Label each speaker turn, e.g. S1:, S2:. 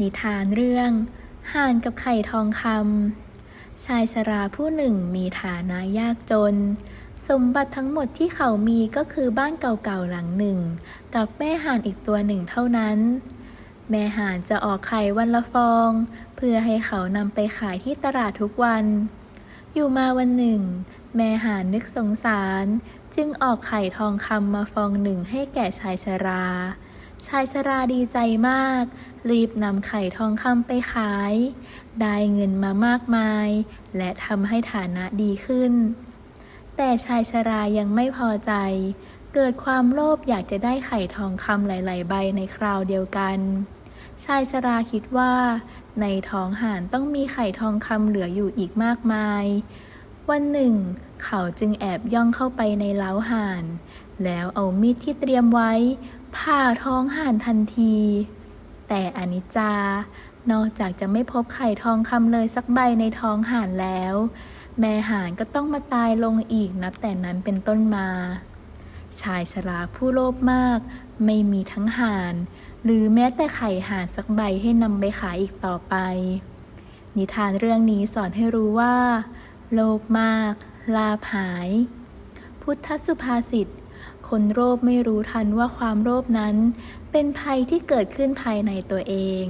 S1: นิทานเรื่อง ห่านกับไข่ทองคำชายชราผู้หนึ่งมีฐานะยากจน สมบัติทั้งหมดที่เขามีก็คือบ้านเก่าๆหลังหนึ่ง กับแม่ห่านอีกตัวหนึ่งเท่านั้น แม่ห่านจะออกไข่วันละฟอง เพื่อให้เขานำไปขายที่ตลาดทุกวัน อยู่มาวันหนึ่ง แม่ห่านนึกสงสาร จึงออกไข่ทองคำมาฟองหนึ่งให้แก่ชายชรา ชายชราดีใจมาก รีบนำไข่ทองคำไปขาย ได้เงินมามากมาย และทำให้ฐานะดีขึ้น แต่ชายชรายังไม่พอใจ เกิดความโลภอยากจะได้ไข่ทองคำหลาย ๆ ใบในคราวเดียวกัน ชายชราคิดว่า ในท้องห่านต้องมีไข่ทองคำเหลืออยู่อีกมากมาย วันหนึ่ง เขาจึงแอบย่องเข้าไปในเล้าห่าน แล้วเอามีดที่เตรียมไว้ ผ่าท้องห่านทันที แต่อนิจจานอกจากจะไม่พบไข่ทองคำเลยสักใบในท้องห่านแล้ว แม่ห่านก็ต้องมาตายลงอีกนับแต่นั้นเป็นต้นมา ชายชราผู้โลภมาก ไม่มีทั้งห่าน หรือแม้แต่ไข่ห่านสักใบให้นำไปขายอีกต่อไป นิทานเรื่องนี้สอนให้รู้ว่า โลภมาก ลาภหาย พุทธสุภาษิต คนโลภไม่รู้ทันว่าความโลภนั้น เป็นภัยที่เกิดขึ้นภายในตัวเอง